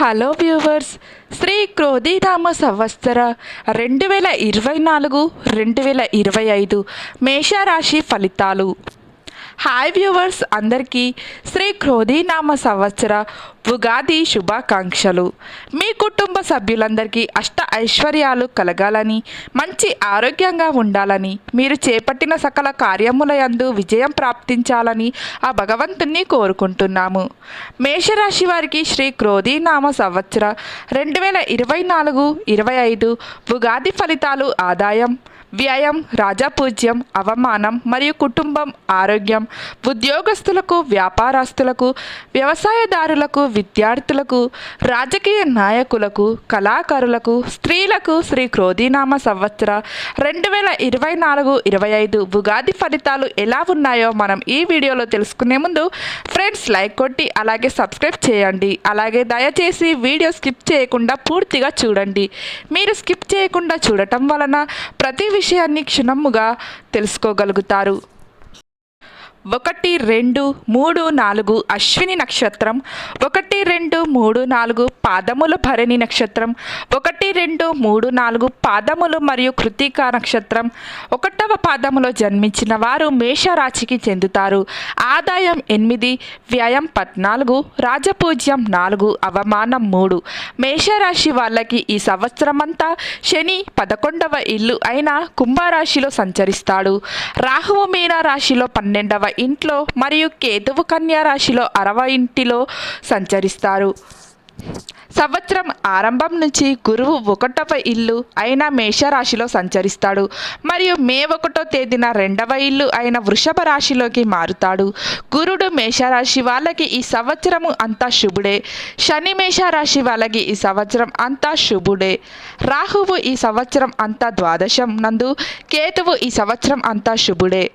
Hello viewers Shri క్రోధీనామ సంవత్సర రెండు వేల ఇరవై నాలుగు రెండు వేల ఇరవై ఐదు మేషరాశి ఫలితాలు. హాయ్ వ్యూవర్స్ అందరికీ శ్రీ క్రోధీనామ సంవత్సర ఉగాది శుభాకాంక్షలు. మీ కుటుంబ సభ్యులందరికీ అష్ట ఐశ్వర్యాలు కలగాలని మంచి ఆరోగ్యంగా ఉండాలని మీరు చేపట్టిన సకల కార్యముల యందు విజయం ప్రాప్తించాలని ఆ భగవంతుణ్ణి కోరుకుంటున్నాము. మేషరాశి వారికి శ్రీ క్రోధీనామ సంవత్సర రెండు వేల ఇరవై నాలుగు ఇరవై ఐదు ఉగాది ఫలితాలు ఆదాయం. వ్యయం రాజాపూజ్యం అవమానం మరియు కుటుంబం ఆరోగ్యం ఉద్యోగస్తులకు వ్యాపారస్తులకు వ్యవసాయదారులకు విద్యార్థులకు రాజకీయ నాయకులకు కళాకారులకు స్త్రీలకు శ్రీ క్రోధీనామ సంవత్సర రెండు వేల ఇరవై నాలుగు ఇరవై ఐదు ఉగాది ఫలితాలు ఎలా ఉన్నాయో మనం ఈ వీడియోలో తెలుసుకునే ముందు ఫ్రెండ్స్ లైక్ కొట్టి అలాగే సబ్స్క్రైబ్ చేయండి. అలాగే దయచేసి వీడియో స్కిప్ చేయకుండా పూర్తిగా చూడండి. మీరు స్కిప్ చేయకుండా చూడటం వలన ప్రతి విషయాన్ని క్షుణ్ణముగా తెలుసుకోగలుగుతారు. ఒకటి రెండు మూడు నాలుగు అశ్విని నక్షత్రం. ఒకటి రెండు మూడు నాలుగు పాదములు భరణి నక్షత్రం. ఒకటి రెండు మూడు నాలుగు పాదములు మరియు కృతికా నక్షత్రం. ఒకటవ పాదములో జన్మించిన వారు మేషరాశికి చెందుతారు. ఆదాయం ఎనిమిది వ్యయం పద్నాలుగు రాజపూజ్యం నాలుగు అవమానం మూడు. మేషరాశి వాళ్ళకి ఈ సంవత్సరమంతా శని పదకొండవ ఇల్లు అయిన కుంభరాశిలో సంచరిస్తాడు. రాహువు మీన రాశిలో పన్నెండవ ఇంట్లో మరియు కేతువు కన్యా రాశిలో అరవ ఇంటిలో సంచరిస్తారు. సంవత్సరం ఆరంభం నుంచి గురువు ఒకటవ ఇల్లు అయిన మేషరాశిలో సంచరిస్తాడు. మరియు మే ఒకటో తేదీన రెండవ ఇల్లు అయిన వృషభ రాశిలోకి మారుతాడు. గురుడు మేషరాశి వాళ్ళకి ఈ సంవత్సరము అంతా శుభుడే. శని మేషరాశి వాళ్ళకి ఈ సంవత్సరం అంతా శుభుడే. రాహువు ఈ సంవత్సరం అంతా ద్వాదశం నందు కేతువు ఈ సంవత్సరం అంతా శుభుడే.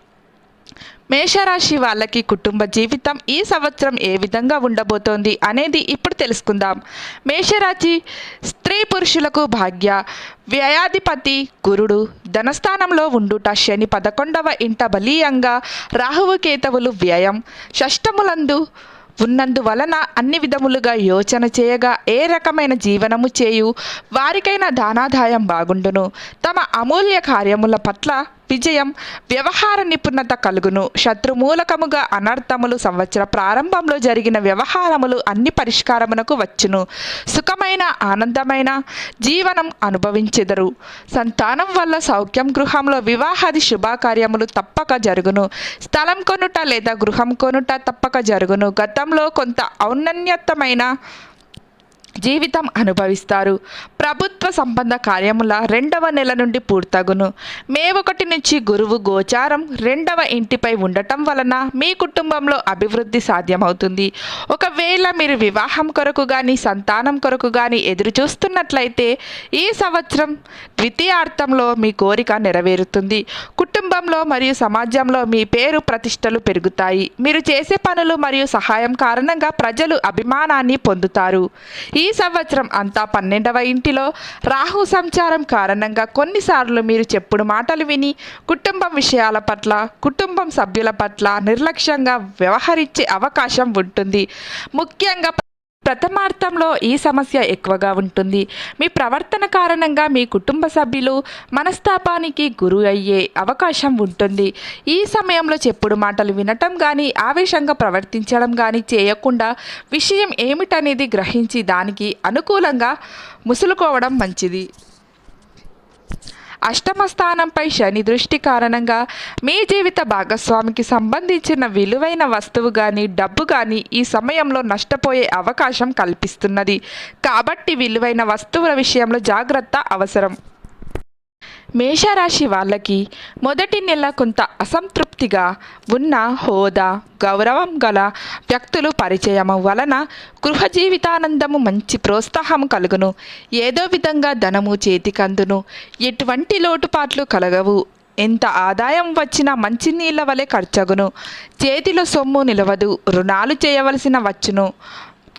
మేషరాశి వాళ్ళకి కుటుంబ జీవితం ఈ సంవత్సరం ఏ విధంగా ఉండబోతోంది అనేది ఇప్పుడు తెలుసుకుందాం. మేషరాశి స్త్రీ పురుషులకు భాగ్య వ్యయాధిపతి గురుడు ధనస్థానంలో ఉండుట శని పదకొండవ ఇంట బలీయంగా రాహువు కేతవులు వ్యయం. షష్టములందు ఉన్నందువలన అన్ని విధములుగా యోచన చేయగా ఏ రకమైన జీవనము చేయు వారికైనా దానాదాయం బాగుండును. తమ అమూల్య కార్యముల పట్ల విజయం వ్యవహార నిపుణత కలుగును. శత్రుమూలకముగా అనర్థములు సంవత్సర ప్రారంభంలో జరిగిన వ్యవహారములు అన్ని పరిష్కారమునకు వచ్చును. సుఖమైన ఆనందమైన జీవనం అనుభవించెదరు. సంతానం వల్ల సౌఖ్యం గృహంలో వివాహాది శుభకార్యములు తప్పక జరుగును. స్థలం కొనుట లేదా గృహం కొనుట తప్పక జరుగును. గతంలో కొంత ఔన్నత్యమైన జీవితం అనుభవిస్తారు. ప్రభుత్వ సంబంధ కార్యముల రెండవ నెల నుండి పూర్తగును. మే ఒకటి నుంచి గురువు గోచారం రెండవ ఇంటిపై ఉండటం వలన మీ కుటుంబంలో అభివృద్ధి సాధ్యమవుతుంది. ఒకవేళ మీరు వివాహం కొరకు కానీ సంతానం కొరకు కానీ ఎదురు చూస్తున్నట్లయితే ఈ సంవత్సరం ద్వితీయార్థంలో మీ కోరిక నెరవేరుతుంది. కుటుంబంలో మరియు సమాజంలో మీ పేరు ప్రతిష్టలు పెరుగుతాయి. మీరు చేసే పనులు మరియు సహాయం కారణంగా ప్రజలు అభిమానాన్ని పొందుతారు. ఈ ఈ సంవత్సరం అంతా పన్నెండవ ఇంటిలో రాహు సంచారం కారణంగా కొన్నిసార్లు మీరు చెప్పుడు మాటలు విని కుటుంబం విషయాల పట్ల కుటుంబం సభ్యుల పట్ల నిర్లక్ష్యంగా వ్యవహరించే అవకాశం ఉంటుంది. ముఖ్యంగా ప్రథమార్థంలో ఈ సమస్య ఎక్కువగా ఉంటుంది. మీ ప్రవర్తన కారణంగా మీ కుటుంబ సభ్యులు మనస్తాపానికి గురి అయ్యే అవకాశం ఉంటుంది. ఈ సమయంలో చెప్పుడు మాటలు వినటం కానీ ఆవేశంగా ప్రవర్తించడం కానీ చేయకుండా విషయం ఏమిటనేది గ్రహించి దానికి అనుకూలంగా ముసులుకోవడం మంచిది. అష్టమ స్థానంపై శని దృష్టి కారణంగా మీ జీవిత భాగస్వామికి సంబంధించిన విలువైన వస్తువు కానీ డబ్బు కానీ ఈ సమయంలో నష్టపోయే అవకాశం కల్పిస్తున్నది. కాబట్టి విలువైన వస్తువుల విషయంలో జాగ్రత్త అవసరం. మేషరాశి వాళ్ళకి మొదటి నెల కొంత అసంతృప్తిగా ఉన్న హోదా గౌరవం గల వ్యక్తులు పరిచయం వలన గృహ జీవితానందము మంచి ప్రోత్సాహం కలుగును. ఏదో విధంగా ధనము చేతికందును ఎటువంటి లోటుపాట్లు కలగవు. ఎంత ఆదాయం వచ్చినా మంచినీళ్ళ వలె ఖర్చగును. చేతిలో సొమ్ము నిలవదు. రుణాలు చేయవలసిన వచ్చును.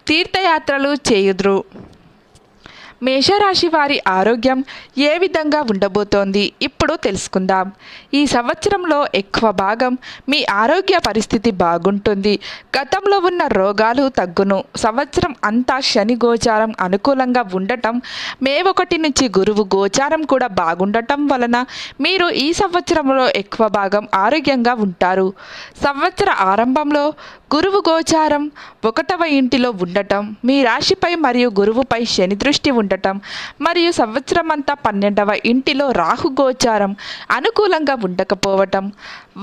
తీర్థయాత్రలు చేయుదురు. మేషరాశి వారి ఆరోగ్యం ఏ విధంగా ఉండబోతోంది ఇప్పుడు తెలుసుకుందాం. ఈ సంవత్సరంలో ఎక్కువ భాగం మీ ఆరోగ్య పరిస్థితి బాగుంటుంది. గతంలో ఉన్న రోగాలు తగ్గును. సంవత్సరం అంతా శని గోచారం అనుకూలంగా ఉండటం మే ఒకటి నుంచి గురువు గోచారం కూడా బాగుండటం వలన మీరు ఈ సంవత్సరంలో ఎక్కువ భాగం ఆరోగ్యంగా ఉంటారు. సంవత్సర ఆరంభంలో గురువు గోచారం ఒకటవ ఇంటిలో ఉండటం మీ రాశిపై మరియు గురువుపై శని దృష్టి ఉండటం. మరియు సంవత్సరం అంతా పన్నెండవ ఇంటిలో రాహు గోచారం అనుకూలంగా ఉండకపోవటం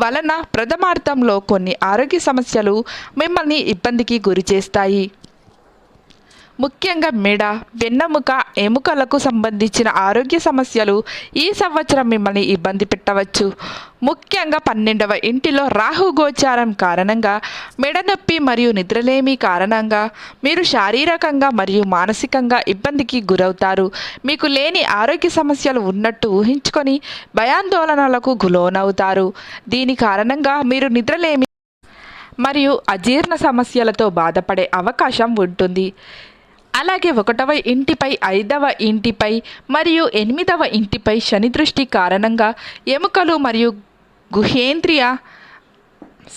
వలన ప్రథమార్థంలో కొన్ని ఆరోగ్య సమస్యలు మిమ్మల్ని ఇబ్బందికి గురి చేస్తాయి. ముఖ్యంగా మెడ వెన్నెముక ఎముకలకు సంబంధించిన ఆరోగ్య సమస్యలు ఈ సంవత్సరం మిమ్మల్ని ఇబ్బంది పెట్టవచ్చు. ముఖ్యంగా పన్నెండవ ఇంటిలో రాహు గోచారం కారణంగా మెడ నొప్పి మరియు నిద్రలేమి కారణంగా మీరు శారీరకంగా మరియు మానసికంగా ఇబ్బందికి గురవుతారు. మీకు లేని ఆరోగ్య సమస్యలు ఉన్నట్టు ఊహించుకొని భయాందోళనలకు లోనవుతారు దీని కారణంగా మీరు నిద్రలేమి మరియు అజీర్ణ సమస్యలతో బాధపడే అవకాశం ఉంటుంది. అలాగే ఒకటవ ఇంటిపై ఐదవ ఇంటిపై మరియు ఎనిమిదవ ఇంటిపై శని దృష్టి కారణంగా ఎముకలు మరియు గుహేంద్రియ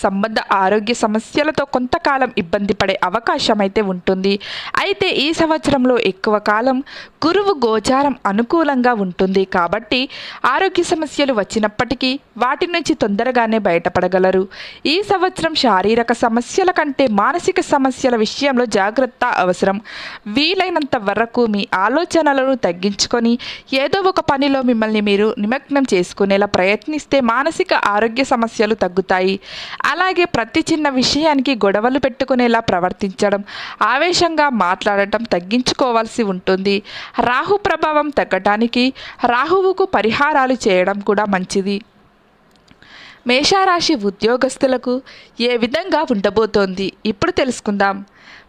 సంబంధ ఆరోగ్య సమస్యలతో కొంతకాలం ఇబ్బంది పడే అవకాశం అయితే ఉంటుంది. అయితే ఈ సంవత్సరంలో ఎక్కువ కాలం గురువు గోచారం అనుకూలంగా ఉంటుంది కాబట్టి ఆరోగ్య సమస్యలు వచ్చినప్పటికీ వాటి నుంచి తొందరగానే బయటపడగలరు. ఈ సంవత్సరం శారీరక సమస్యల కంటే మానసిక సమస్యల విషయంలో జాగ్రత్త అవసరం. వీలైనంత వరకు మీ ఆలోచనలను తగ్గించుకొని ఏదో ఒక పనిలో మిమ్మల్ని మీరు నిమగ్నం చేసుకునేలా ప్రయత్నిస్తే మానసిక ఆరోగ్య సమస్యలు తగ్గుతాయి. అలాగే ప్రతి చిన్న విషయానికి గొడవలు పెట్టుకునేలా ప్రవర్తించడం ఆవేశంగా మాట్లాడటం తగ్గించుకోవాల్సి ఉంటుంది. రాహు ప్రభావం తగ్గటానికి రాహువుకు పరిహారాలు చేయడం కూడా మంచిది. మేషారాశి ఉద్యోగస్తులకు ఏ విధంగా ఉండబోతోంది? ఇప్పుడు తెలుసుకుందాం.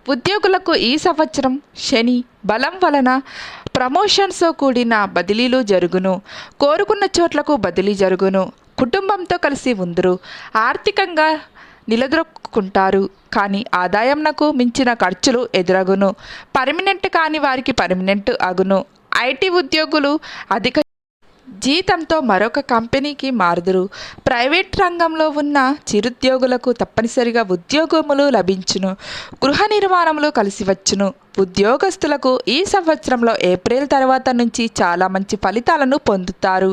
ఉద్యోగులకు ఈ సంవత్సరం శని బలం వలన ప్రమోషన్స్తో కూడిన బదిలీలు జరుగును. కోరుకున్న చోట్లకు బదిలీ జరుగును. కుటుంబంతో కలిసి ఉందరు. ఆర్థికంగా నిలదొక్కుంటారు కానీ ఆదాయంనకు మించిన ఖర్చులు ఎదురగును. పర్మనెంట్ కాని వారికి పర్మనెంట్ అగును. ఐటీ ఉద్యోగులు అధిక జీతంతో మరొక కంపెనీకి మారుదురు. ప్రైవేట్ రంగంలో ఉన్న చిరుద్యోగులకు తప్పనిసరిగా ఉద్యోగములు లభించును. గృహ నిర్మాణములు కలిసి వచ్చును. ఉద్యోగస్తులకు ఈ సంవత్సరంలో ఏప్రిల్ తర్వాత నుంచి చాలా మంచి ఫలితాలను పొందుతారు.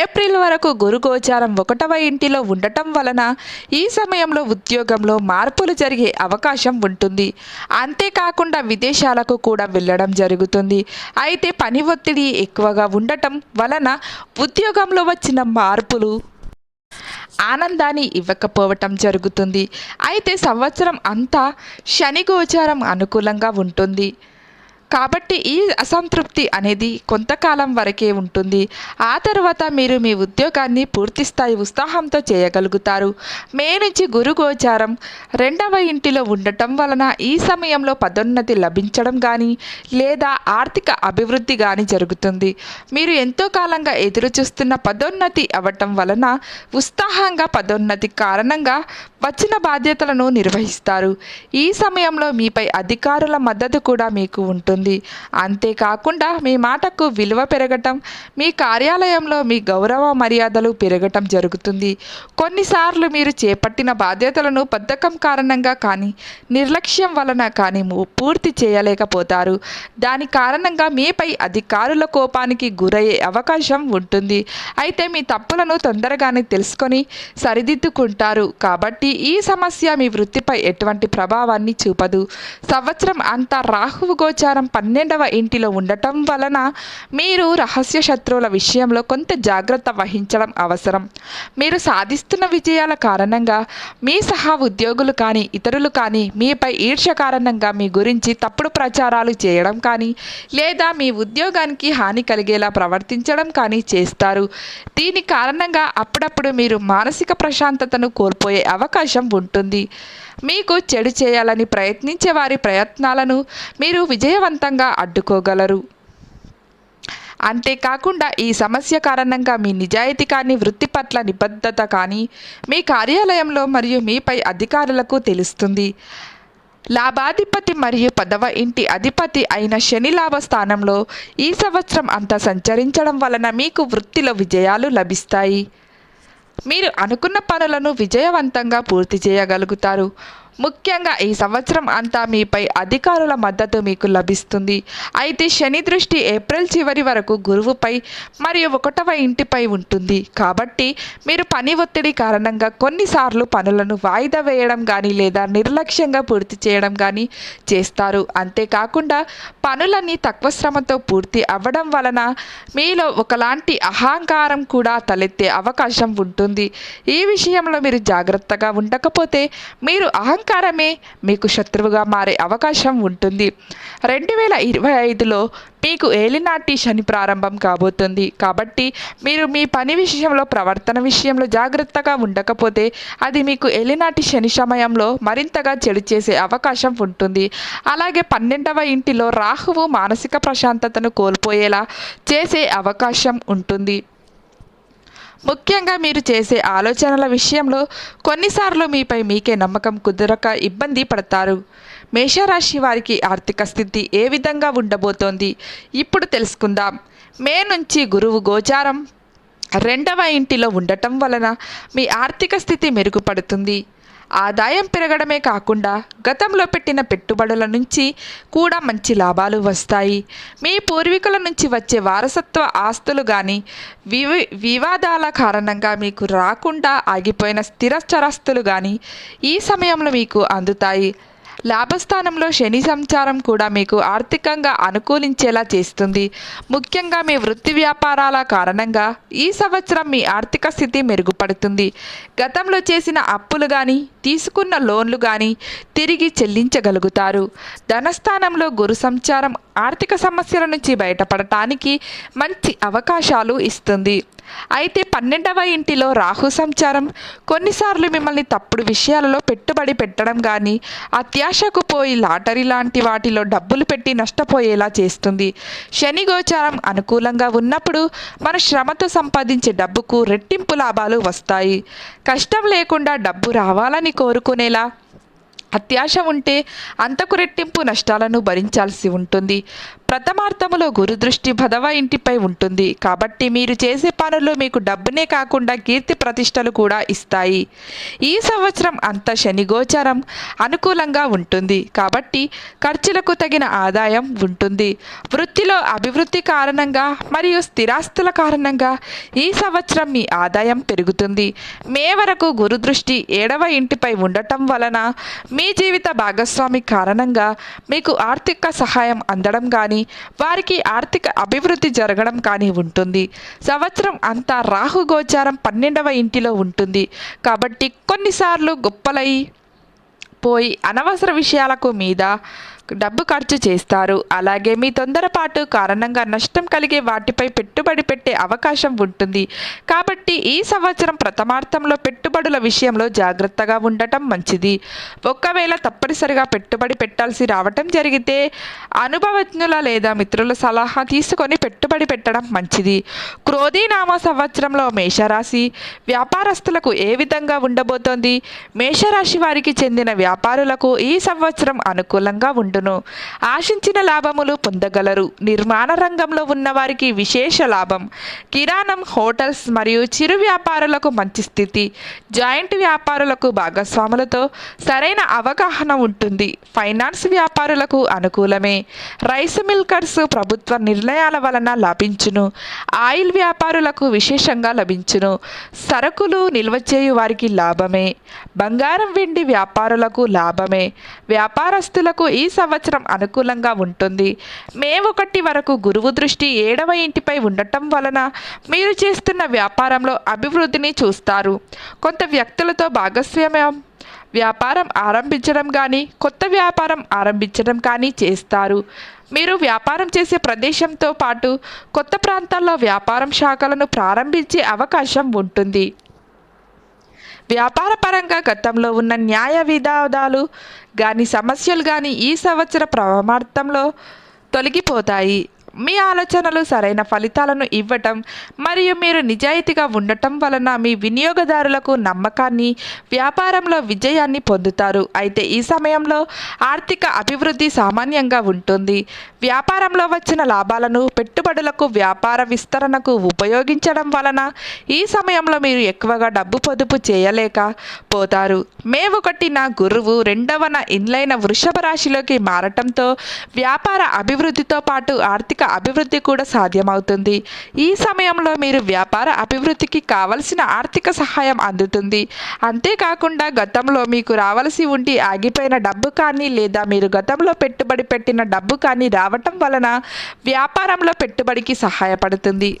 ఏప్రిల్ వరకు గురు గోచారం ఒకటవ ఇంటిలో ఉండటం వలన ఈ సమయంలో ఉద్యోగంలో మార్పులు జరిగే అవకాశం ఉంటుంది. అంతేకాకుండా విదేశాలకు కూడా వెళ్ళడం జరుగుతుంది. అయితే పని ఒత్తిడి ఎక్కువగా ఉండటం వలన ఉద్యోగంలో వచ్చిన మార్పులు ఆనందాన్ని ఇవ్వకపోవటం జరుగుతుంది. అయితే సంవత్సరం అంతా శని గోచారం అనుకూలంగా ఉంటుంది. కాబట్టి ఈ అసంతృప్తి అనేది కొంతకాలం వరకే ఉంటుంది. ఆ తర్వాత మీరు మీ ఉద్యోగాన్ని పూర్తిస్థాయి ఉత్సాహంతో చేయగలుగుతారు. మే నుంచి గురు గోచారం రెండవ ఇంటిలో ఉండటం వలన ఈ సమయంలో పదోన్నతి లభించడం కానీ లేదా ఆర్థిక అభివృద్ధి కానీ జరుగుతుంది. మీరు ఎంతో కాలంగా ఎదురు చూస్తున్న పదోన్నతి అవ్వటం వలన ఉత్సాహంగా పదోన్నతి కారణంగా వచ్చిన బాధ్యతలను నిర్వహిస్తారు. ఈ సమయంలో మీపై అధికారుల మద్దతు కూడా మీకు ఉంటుంది. అంతేకాకుండా మీ మాటకు విలువ పెరగటం మీ కార్యాలయంలో మీ గౌరవ మర్యాదలు పెరగటం జరుగుతుంది. కొన్నిసార్లు మీరు చేపట్టిన బాధ్యతలను బద్ధకం కారణంగా కానీ నిర్లక్ష్యం వలన కానీ పూర్తి చేయలేకపోతారు. దాని కారణంగా మీపై అధికారుల కోపానికి గురయ్యే అవకాశం ఉంటుంది. అయితే మీ తప్పులను తొందరగానే తెలుసుకొని సరిదిద్దుకుంటారు. కాబట్టి ఈ సమస్య మీ వృత్తిపై ఎటువంటి ప్రభావాన్ని చూపదు. సంవత్సరం అంతా రాహువు గోచారం పన్నెండవ ఇంటిలో ఉండటం వలన మీరు రహస్య శత్రువుల విషయంలో కొంత జాగ్రత్త వహించడం అవసరం. మీరు సాధిస్తున్న విజయాల కారణంగా మీ సహా ఉద్యోగులు కానీ ఇతరులు కానీ మీపై ఈర్ష కారణంగా మీ గురించి తప్పుడు ప్రచారాలు చేయడం కానీ లేదా మీ ఉద్యోగానికి హాని కలిగేలా ప్రవర్తించడం కానీ చేస్తారు. దీని కారణంగా అప్పుడప్పుడు మీరు మానసిక ప్రశాంతతను కోల్పోయే అవకాశం ఉంటుంది. మీకు చెడు చేయాలని ప్రయత్నించే వారి ప్రయత్నాలను మీరు విజయవంతంగా అడ్డుకోగలరు. అంతేకాకుండా ఈ సమస్య కారణంగా మీ నిజాయితీ కానీ వృత్తి పట్ల నిబద్ధత కానీ మీ కార్యాలయంలో మరియు మీపై అధికారులకు తెలుస్తుంది. లాభాధిపతి మరియు పదవ ఇంటి అధిపతి అయిన శని లాభ స్థానంలో ఈ సంవత్సరం అంతా సంచరించడం వలన మీకు వృత్తిలో విజయాలు లభిస్తాయి. మీరు అనుకున్న పనులను విజయవంతంగా పూర్తి చేయగలుగుతారు. ముఖ్యంగా ఈ సంవత్సరం అంతా మీపై అధికారుల మద్దతు మీకు లభిస్తుంది. అయితే శని దృష్టి ఏప్రిల్ చివరి వరకు గురువుపై మరియు ఒకటవ ఇంటిపై ఉంటుంది. కాబట్టి మీరు పని ఒత్తిడి కారణంగా కొన్నిసార్లు పనులను వాయిదా వేయడం కానీ లేదా నిర్లక్ష్యంగా పూర్తి చేయడం కానీ చేస్తారు. అంతేకాకుండా పనులన్నీ తక్కువ శ్రమతో పూర్తి అవ్వడం వలన మీలో ఒకలాంటి అహంకారం కూడా తలెత్తే అవకాశం ఉంటుంది. ఈ విషయంలో మీరు జాగ్రత్తగా ఉండకపోతే మీరు అహంకారమే మీకు శత్రువుగా మారే అవకాశం ఉంటుంది. రెండు వేల ఇరవై ఐదులో మీకు ఏలినాటి శని ప్రారంభం కాబోతుంది. కాబట్టి మీరు మీ పని విషయంలో ప్రవర్తన విషయంలో జాగ్రత్తగా ఉండకపోతే అది మీకు ఏలినాటి శని సమయంలో మరింతగా చెడు చేసే అవకాశం ఉంటుంది. అలాగే పన్నెండవ ఇంటిలో రాహువు మానసిక ప్రశాంతతను కోల్పోయేలా చేసే అవకాశం ఉంటుంది. ముఖ్యంగా మీరు చేసే ఆలోచనల విషయంలో కొన్నిసార్లు మీపై మీకే నమ్మకం కుదరక ఇబ్బంది పడతారు. మేషరాశి వారికి ఆర్థిక స్థితి ఏ విధంగా ఉండబోతోంది? ఇప్పుడు తెలుసుకుందాం. మే నుంచి గురువు గోచారం రెండవ ఇంటిలో ఉండటం వలన మీ ఆర్థిక స్థితి మెరుగుపడుతుంది. ఆదాయం పెరగడమే కాకుండా గతంలో పెట్టిన పెట్టుబడుల నుంచి కూడా మంచి లాభాలు వస్తాయి. మీ పూర్వీకుల నుంచి వచ్చే వారసత్వ ఆస్తులు కానీ వివి వివాదాల కారణంగా మీకు రాకుండా ఆగిపోయిన స్థిర చరాస్తులు కానీ ఈ సమయంలో మీకు అందుతాయి. లాభస్థానంలో శని సంచారం కూడా మీకు ఆర్థికంగా అనుకూలించేలా చేస్తుంది. ముఖ్యంగా మీ వృత్తి వ్యాపారాల కారణంగా ఈ సంవత్సరం మీ ఆర్థిక స్థితి మెరుగుపడుతుంది. గతంలో చేసిన అప్పులు కానీ తీసుకున్న లోన్లు కానీ తిరిగి చెల్లించగలుగుతారు. ధనస్థానంలో గురు సంచారం ఆర్థిక సమస్యల నుంచి బయటపడటానికి మంచి అవకాశాలు ఇస్తుంది. అయితే పన్నెండవ ఇంటిలో రాహు సంచారం. కొన్నిసార్లు మిమ్మల్ని తప్పుడు విషయాలలో పెట్టుబడి పెట్టడం కానీ అత్యాశకు పోయి లాటరీ లాంటి వాటిలో డబ్బులు పెట్టి నష్టపోయేలా చేస్తుంది. శని గోచారం అనుకూలంగా ఉన్నప్పుడు మన శ్రమతో సంపాదించే డబ్బుకు రెట్టింపు లాభాలు వస్తాయి. కష్టం లేకుండా డబ్బు రావాలని కోరుకునేలా అత్యాశ ఉంటే అంతకు రెట్టింపు నష్టాలను భరించాల్సి ఉంటుంది. ప్రథమార్థములో గురు దృష్టి భదవ ఇంటిపై ఉంటుంది. కాబట్టి మీరు చేసే పనులు మీకు డబ్బునే కాకుండా కీర్తి ప్రతిష్టలు కూడా ఇస్తాయి. ఈ సంవత్సరం అంత శనిగోచరం అనుకూలంగా ఉంటుంది. కాబట్టి ఖర్చులకు తగిన ఆదాయం ఉంటుంది. వృత్తిలో అభివృద్ధి కారణంగా మరియు స్థిరాస్తుల కారణంగా ఈ సంవత్సరం మీ ఆదాయం పెరుగుతుంది. మే వరకు గురు దృష్టి ఏడవ ఇంటిపై ఉండటం వలన మీ జీవిత భాగస్వామి కారణంగా మీకు ఆర్థిక సహాయం అందడం కానీ వారికి ఆర్థిక అభివృద్ధి జరగడం కానీ ఉంటుంది. సంవత్సరం అంతా రాహు గోచారం పన్నెండవ ఇంటిలో ఉంటుంది. కాబట్టి కొన్నిసార్లు గొప్పలై పోయి అనవసర విషయాలకు మీద డబ్బు ఖర్చు చేస్తారు. అలాగే మీ తొందరపాటు కారణంగా నష్టం కలిగే వాటిపై పెట్టుబడి పెట్టే అవకాశం ఉంటుంది. కాబట్టి ఈ సంవత్సరం ప్రథమార్థంలో పెట్టుబడుల విషయంలో జాగ్రత్తగా ఉండటం మంచిది. ఒకవేళ తప్పనిసరిగా పెట్టుబడి పెట్టాల్సి రావటం జరిగితే అనుభవజ్ఞుల లేదా మిత్రుల సలహా తీసుకొని పెట్టుబడి పెట్టడం మంచిది. క్రోధీనామ సంవత్సరంలో మేషరాశి వ్యాపారస్తులకు ఏ విధంగా ఉండబోతోంది? మేషరాశి వారికి చెందిన వ్యాపారులకు ఈ సంవత్సరం అనుకూలంగా ఉండును ఆశించిన లాభములు పొందగలరు. నిర్మాణ రంగంలో ఉన్నవారికి విశేష లాభం. కిరాణం హోటల్స్ మరియు చిరు వ్యాపారులకు మంచి స్థితి. జాయింట్ వ్యాపారులకు భాగస్వాములతో సరైన అవగాహన ఉంటుంది. ఫైనాన్స్ వ్యాపారులకు అనుకూలమే. రైస్ మిల్కర్స్ ప్రభుత్వ నిర్ణయాల వలన లాభించును. ఆయిల్ వ్యాపారులకు విశేషంగా లభించును. సరుకులు నిల్వ చేయు వారికి లాభమే. బంగారం వెండి వ్యాపారులకు లాభమే. వ్యాపారస్తులకు ఈ సంవత్సరం అనుకూలంగా ఉంటుంది. మే ఒకటి వరకు గురువు దృష్టి ఏడవ ఇంటిపై ఉండటం వలన మీరు చేస్తున్న వ్యాపారంలో అభివృద్ధిని చూస్తారు. కొంత వ్యక్తులతో భాగస్వామ్యం వ్యాపారం ఆరంభించడం కానీ కొత్త వ్యాపారం ఆరంభించడం కానీ చేస్తారు. మీరు వ్యాపారం చేసే ప్రదేశంతో పాటు కొత్త ప్రాంతాల్లో వ్యాపారం శాఖలను ప్రారంభించే అవకాశం ఉంటుంది. వ్యాపారపరంగా గతంలో ఉన్న న్యాయ విధాదాలు కానీ సమస్యలు కానీ ఈ సంవత్సర ప్రమార్థంలో తొలగిపోతాయి. మీ ఆలోచనలు సరైన ఫలితాలను ఇవ్వటం మరియు మీరు నిజాయితీగా ఉండటం వలన మీ వినియోగదారులకు నమ్మకాన్ని వ్యాపారంలో విజయాన్ని పొందుతారు. అయితే ఈ సమయంలో ఆర్థిక అభివృద్ధి సామాన్యంగా ఉంటుంది. వ్యాపారంలో వచ్చిన లాభాలను పెట్టుబడులకు వ్యాపార విస్తరణకు ఉపయోగించడం వలన ఈ సమయంలో మీరు ఎక్కువగా డబ్బు పొదుపు చేయలేక పోతారు. మే ఒకటిన గురువు రెండవన ఇన్లైన వృషభ రాశిలోకి మారటంతో వ్యాపార అభివృద్ధితో పాటు ఆర్థిక అభివృద్ధి కూడా సాధ్యమవుతుంది. ఈ సమయంలో మీరు వ్యాపార అభివృద్ధికి కావలసిన ఆర్థిక సహాయం అందుతుంది. అంతేకాకుండా గతంలో మీకు రావలసి ఉండి ఆగిపోయిన డబ్బు కానీ లేదా మీరు గతంలో పెట్టుబడి పెట్టిన డబ్బు కానీ రావటం వలన వ్యాపారంలో పెట్టుబడికి సహాయపడుతుంది.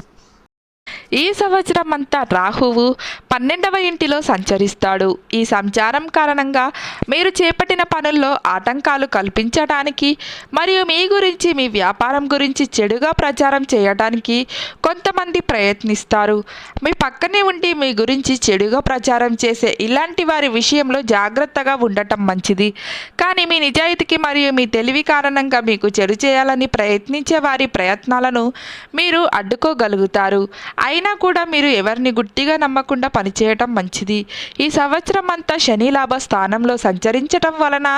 ఈ సంవత్సరం అంతా రాహువు పన్నెండవ ఇంటిలో సంచరిస్తాడు. ఈ సంచారం కారణంగా మీరు చేపట్టిన పనుల్లో ఆటంకాలు కల్పించడానికి మరియు మీ గురించి మీ వ్యాపారం గురించి చెడుగా ప్రచారం చేయడానికి కొంతమంది ప్రయత్నిస్తారు. మీ పక్కనే ఉండి మీ గురించి చెడుగా ప్రచారం చేసే ఇలాంటి వారి విషయంలో జాగ్రత్తగా ఉండటం మంచిది. కానీ మీ నిజాయితీకి మరియు మీ తెలివి కారణంగా మీకు చెడు చేయాలని ప్రయత్నించే వారి ప్రయత్నాలను మీరు అడ్డుకోగలుగుతారు. అయినా కూడా మీరు ఎవరిని గుడ్డిగా నమ్మకుండా పనిచేయటం మంచిది. ఈ సంవత్సరం అంతా శని లాభ స్థానంలో సంచరించటం వలన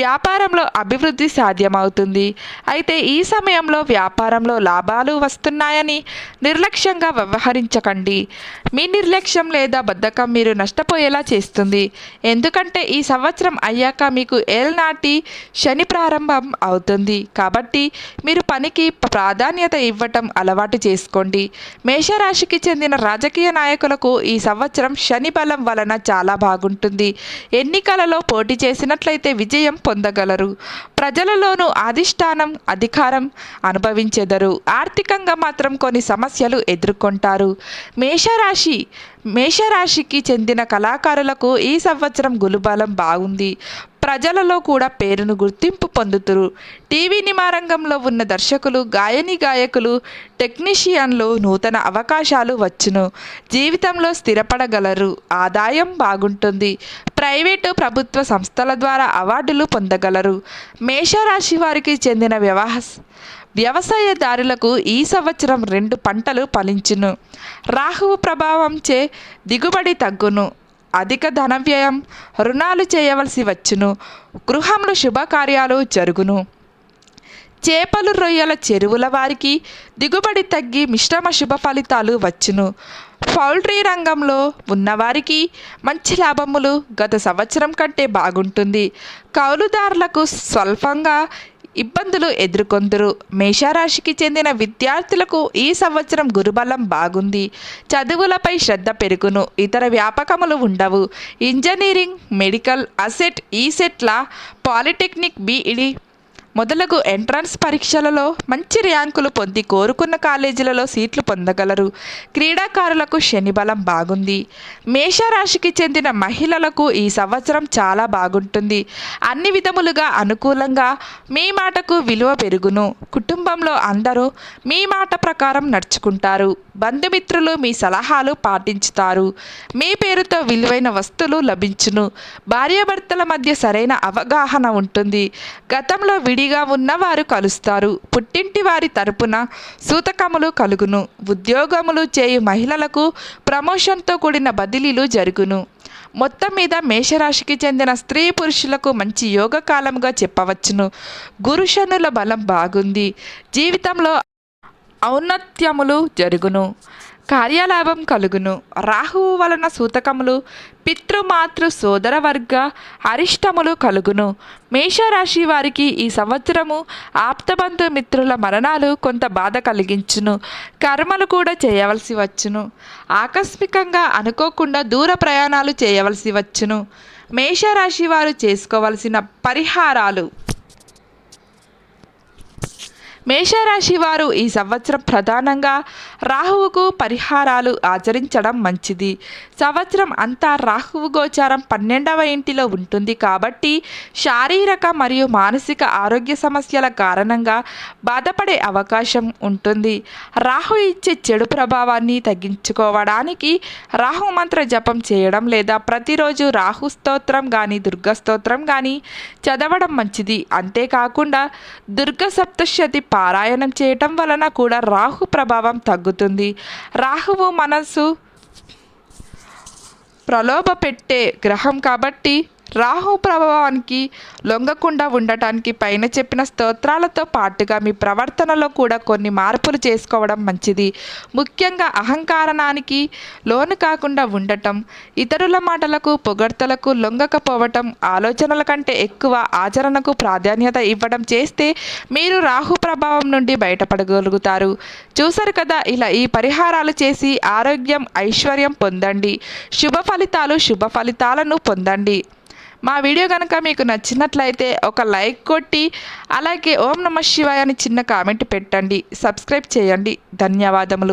వ్యాపారంలో అభివృద్ధి సాధ్యమవుతుంది. అయితే ఈ సమయంలో వ్యాపారంలో లాభాలు వస్తున్నాయని నిర్లక్ష్యంగా వ్యవహరించకండి. మీ నిర్లక్ష్యం లేదా బద్ధకం మీరు నష్టపోయేలా చేస్తుంది. ఎందుకంటే ఈ సంవత్సరం అయ్యాక మీకు ఏల్నాటి శని ప్రారంభం అవుతుంది. కాబట్టి మీరు పనికి ప్రాధాన్యత ఇవ్వటం అలవాటు చేసుకోండి. రాశికి చెందిన రాజకీయ నాయకులకు ఈ సంవత్సరం శని బలం వలన చాలా బాగుంటుంది. ఎన్నికలలో పోటీ చేసినట్లయితే విజయం పొందగలరు. ప్రజలలోనూ అధిష్టానం అధికారం అనుభవించెదరు. ఆర్థికంగా మాత్రం కొన్ని సమస్యలు ఎదుర్కొంటారు. మేషరాశి మేషరాశికి చెందిన కళాకారులకు ఈ సంవత్సరం గులుబలం బాగుంది. ప్రజలలో కూడా పేరును గుర్తింపు పొందుతురు. టీవీ నిమారంగంలో ఉన్న దర్శకులు గాయని గాయకులు టెక్నీషియన్లు నూతన అవకాశాలు వచ్చును. జీవితంలో స్థిరపడగలరు. ఆదాయం బాగుంటుంది. ప్రైవేటు ప్రభుత్వ సంస్థల ద్వారా అవార్డులు పొందగలరు. మేషరాశి వారికి చెందిన వ్యవహ వ్యవసాయదారులకు ఈ సంవత్సరం రెండు పంటలు ఫలించును. రాహువు ప్రభావంచే దిగుబడి తగ్గును. అధిక ధన వ్యయం రుణాలు చేయవలసి వచ్చును గృహంలో శుభకార్యాలు జరుగును. చేపలు రొయ్యల చెరువుల వారికి దిగుబడి తగ్గి మిశ్రమ శుభ ఫలితాలు వచ్చును. పౌల్ట్రీ రంగంలో ఉన్నవారికి మంచి లాభములు గత సంవత్సరం కంటే బాగుంటుంది. కౌలుదారులకు స్వల్పంగా ఇబ్బందులు ఎదుర్కొందురు. మేషరాశికి చెందిన విద్యార్థులకు ఈ సంవత్సరం గురుబలం బాగుంది. చదువులపై శ్రద్ధ పెరుగును. ఇతర వ్యాపకములు ఉండవు. ఇంజనీరింగ్ మెడికల్ అసెట్ ఈసెట్ల పాలిటెక్నిక్ బీఈడి మొదలగు ఎంట్రన్స్ పరీక్షలలో మంచి ర్యాంకులు పొంది కోరుకున్న కాలేజీలలో సీట్లు పొందగలరు. క్రీడాకారులకు శనిబలం బాగుంది. మేషరాశికి చెందిన మహిళలకు ఈ సంవత్సరం చాలా బాగుంటుంది. అన్ని విధములుగా అనుకూలంగా మీ మాటకు విలువ పెరుగును. కుటుంబంలో అందరూ మీ మాట ప్రకారం నడుచుకుంటారు. బంధుమిత్రులు మీ సలహాలు పాటించుతారు. మీ పేరుతో విలువైన వస్తువులు లభించును. భార్యాభర్తల మధ్య సరైన అవగాహన ఉంటుంది. గతంలో విడిగా ఉన్నవారు కలుస్తారు. పుట్టింటి వారి తరపున సూతకములు కలుగును. ఉద్యోగములు చేయు మహిళలకు ప్రమోషన్తో కూడిన బదిలీలు జరుగును. మొత్తం మీద మేషరాశికి చెందిన స్త్రీ పురుషులకు మంచి యోగ కాలంగా చెప్పవచ్చును. గురుశనుల బలం బాగుంది. జీవితంలో ఔన్నత్యములు జరుగును. కార్యలాభం కలుగును. రాహువు వలన సూతకములు పితృమాతృ సోదర వర్గ అరిష్టములు కలుగును. మేషరాశి వారికి ఈ సంవత్సరము ఆప్తబంధు మిత్రుల మరణాలు కొంత బాధ కలిగించును. కర్మలు కూడా చేయవలసి వచ్చును. ఆకస్మికంగా అనుకోకుండా దూర ప్రయాణాలు చేయవలసి వచ్చును. మేషరాశి వారు చేసుకోవలసిన పరిహారాలు. మేషరాశి వారు ఈ సంవత్సరం ప్రధానంగా రాహువుకు పరిహారాలు ఆచరించడం మంచిది. సంవత్సరం అంతా రాహువు గోచారం పన్నెండవ ఇంటిలో ఉంటుంది కాబట్టి శారీరక మరియు మానసిక ఆరోగ్య సమస్యల కారణంగా బాధపడే అవకాశం ఉంటుంది. రాహు ఇచ్చే చెడు ప్రభావాన్ని తగ్గించుకోవడానికి రాహు మంత్ర జపం చేయడం లేదా ప్రతిరోజు రాహు స్తోత్రం కానీ దుర్గ స్తోత్రం కానీ చదవడం మంచిది. అంతేకాకుండా దుర్గ సప్తశతి పారాయణం చేయటం వలన కూడా రాహు ప్రభావం తగ్గుతుంది. రాహువు మనసు ప్రలోభ పెట్టే గ్రహం కాబట్టి రాహు ప్రభావానికి లొంగకుండా ఉండటానికి పైన చెప్పిన స్తోత్రాలతో పాటుగా మీ ప్రవర్తనలో కూడా కొన్ని మార్పులు చేసుకోవడం మంచిది. ముఖ్యంగా అహంకారణానికి లోను కాకుండా ఉండటం ఇతరుల మాటలకు పొగడ్తలకు లొంగకపోవటం ఆలోచనల కంటే ఎక్కువ ఆచరణకు ప్రాధాన్యత ఇవ్వడం చేస్తే మీరు రాహు ప్రభావం నుండి బయటపడగలుగుతారు. చూసారు కదా ఇలా ఈ పరిహారాలు చేసి ఆరోగ్యం ఐశ్వర్యం పొందండి. శుభ ఫలితాలు శుభ ఫలితాలను పొందండి. మా వీడియో కనుక మీకు నచ్చినట్లయితే ఒక లైక్ కొట్టి అలాగే ఓం నమ శివాయ అని చిన్న కామెంట్ పెట్టండి. సబ్స్క్రైబ్ చేయండి. ధన్యవాదములు.